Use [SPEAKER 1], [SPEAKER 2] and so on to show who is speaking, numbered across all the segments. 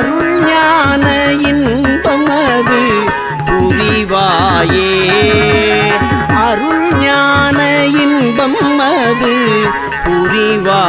[SPEAKER 1] அருள் ஞான இன்பமது புரிவாயே. அருள் ஞான இன்பம் அது புரிவாயே.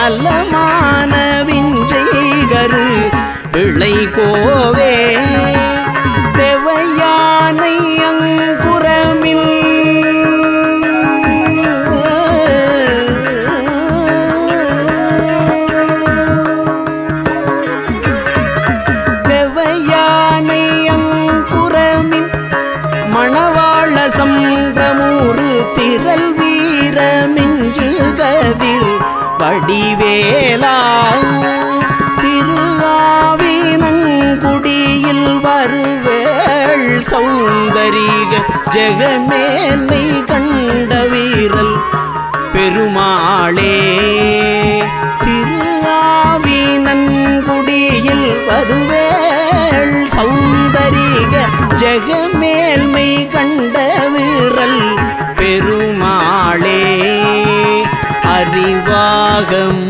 [SPEAKER 1] நலமான விஞ்சைகரு இளை கோவே. வடிவேலா திரு ஆவினங்குடியில் வருவேள் சௌந்தரிக ஜெகமேன்மை கண்ட வீரல் பெருமாளே. திரு ஆவினங்குடியில் வருவேள் சௌந்தரிக ஜெகமேல்மை கண்ட வீரல் பெருமாளே. அறிவாகம்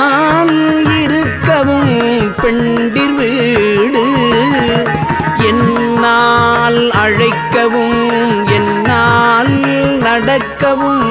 [SPEAKER 1] பெண்டிர் வீடு. என்னால் அழைக்கவும் என்னால் நடக்கவும்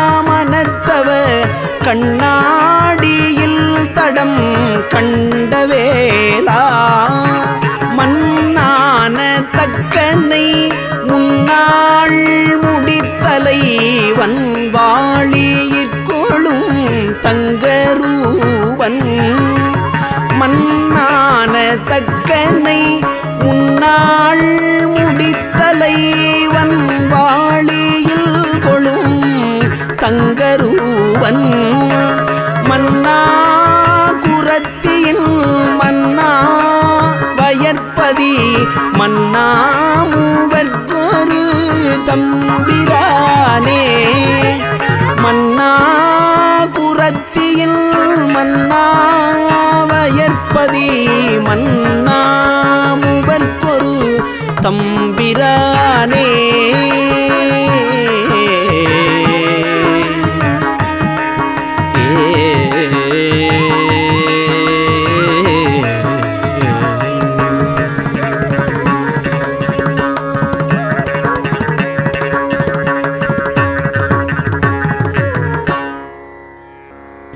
[SPEAKER 1] கண்ணாடியில் தடம் கண்டவேலா மண்ணான தக்கனை முன்னாள் முடித்தலை வன்வாளியிற்கொளும் தங்கரூவன். மண்ணான தக்கனை முன்னாள் மன்னா மூவர்க்கொரு தம்பிரானே. மன்னா குரத்தியின் மன்னாவயற்பதி மன்னா மூவர்க்கொரு தம்பிரானே.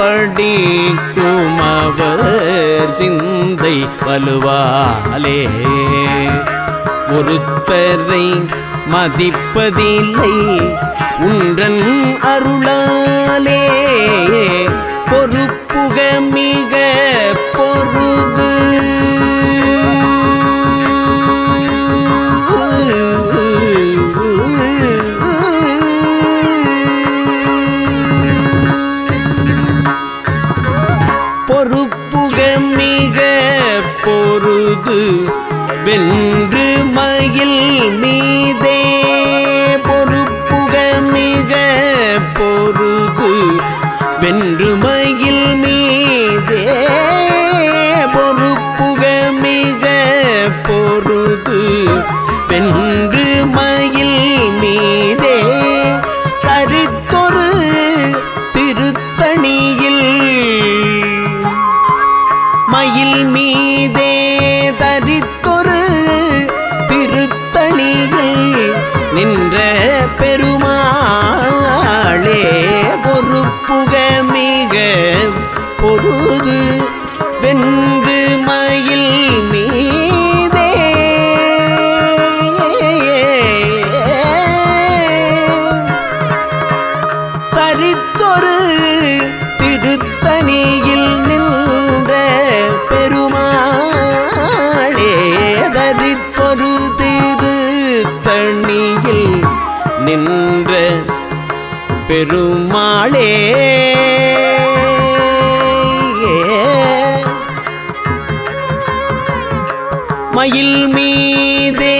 [SPEAKER 1] படிக்கும் அவர் சிந்தை வலுவாலே. ஒருத்தரை மதிப்பதில்லை மயில்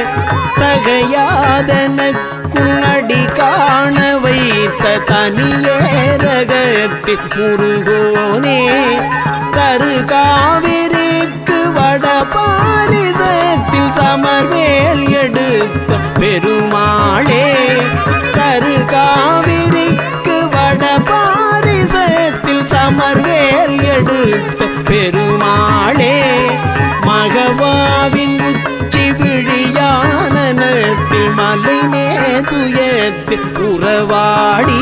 [SPEAKER 1] முருகோனே தரு காவிரிக்கு வட பாரிசத்தில் சமர்வேல் எடுத்த பெருமாளே தரு காவிரிக்கு வட பாரிசத்தில் சமர்வேல் எடுத்த பெருமாளே மகவாவின் உச்சி விழியானனத்தில் மலை நேதுயத்தில் உறவாடி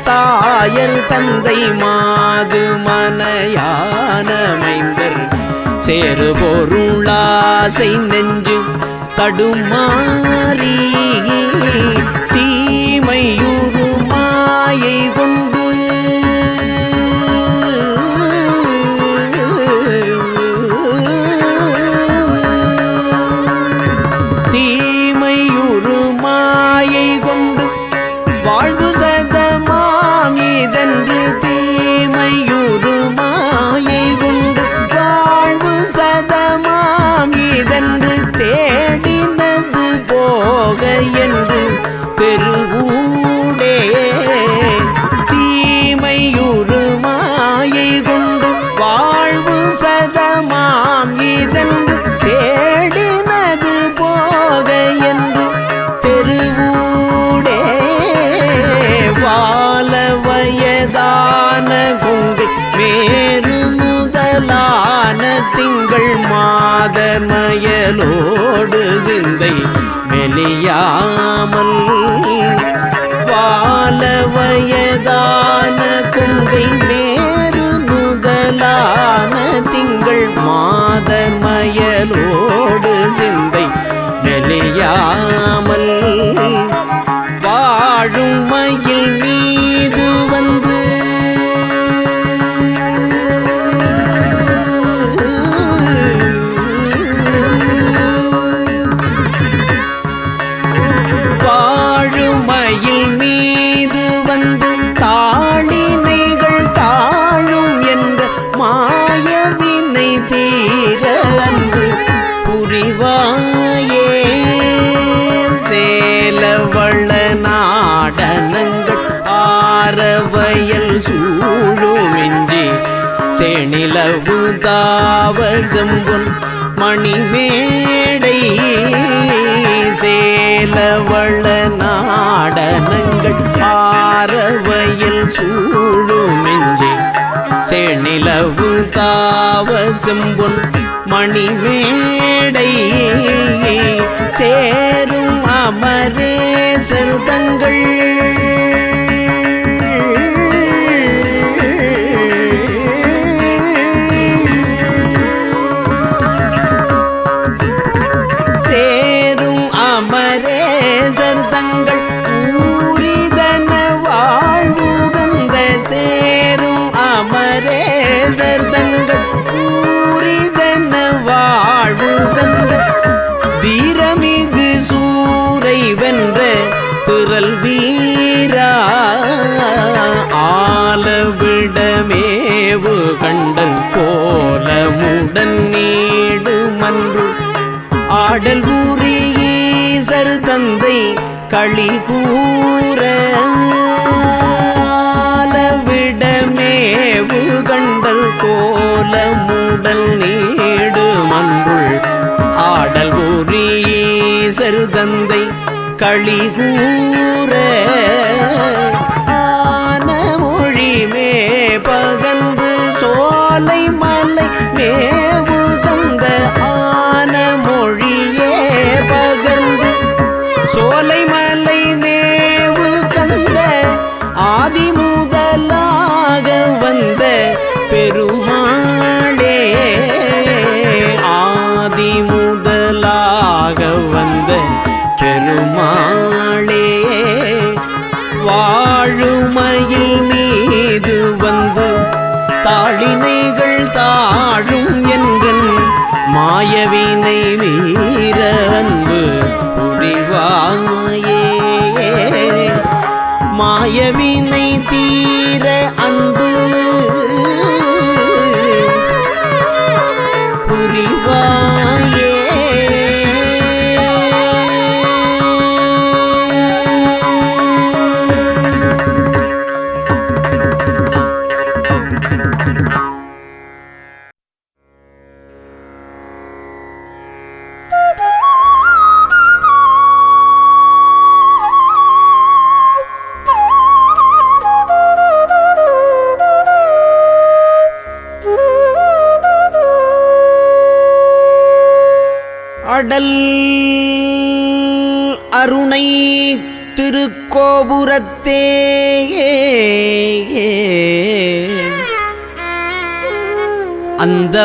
[SPEAKER 1] தாயர் தந்தை மாது மனையானமைந்தர் சேரு பொருளாசை நெஞ்சு தடுமாறி தீமையு அழியாமல் வாழ வயதான கொங்கை மேரு முதலான திங்கள் மாதர் மயலோடு சிந்தை நெளியாமல் வாழும் மயில் மீது வந்து பிணை தீர அன்பு புரிவாயே. சேலவள நாடனங்கள் ஆரவயல் சூழுமின்றி செணிலவு தாவசம்பொன் மணிமேடை. சேலவள நாடனங்கள் ஆரவயல் சூழுமின்றி சேனிலவு தாவ செம்பொன் மணிமேடை சேரும் அமரே செருதங்கள். ஆலவிடமேவு கண்டல் கோலமுடன் நீடு மன்று. ஆடல் ஊரீசர் தந்தை களி கூற ஆலவிடமேவு கண்டல் கோலமுடல் நீடு மன்றுள். ஆடல் ஊரீசர் தந்தை களி கூற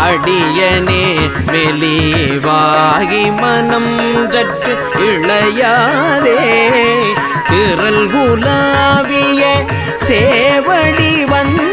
[SPEAKER 1] அடியனே மெலிவாகி மனம் சற்று இளையாதே. திரல் குலாவிய சேவடி வந்த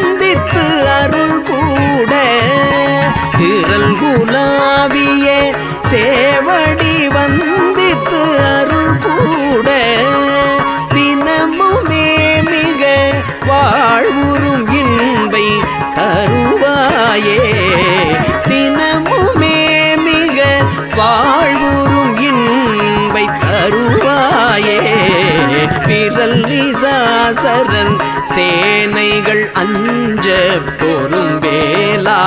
[SPEAKER 1] பரிசாசரன் சேனைகள் அஞ்ச பொறும் வேலா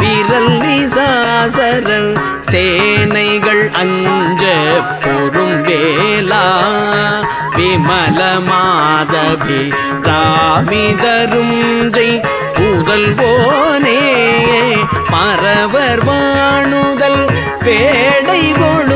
[SPEAKER 1] விரல் நிசாசரன் சேனைகள் அஞ்ச பொறும் வேலா விமல மாதவி ராமிதரும் ஜெய் புதல்வோனே மறவர் வாணுதல் பேடை கொள்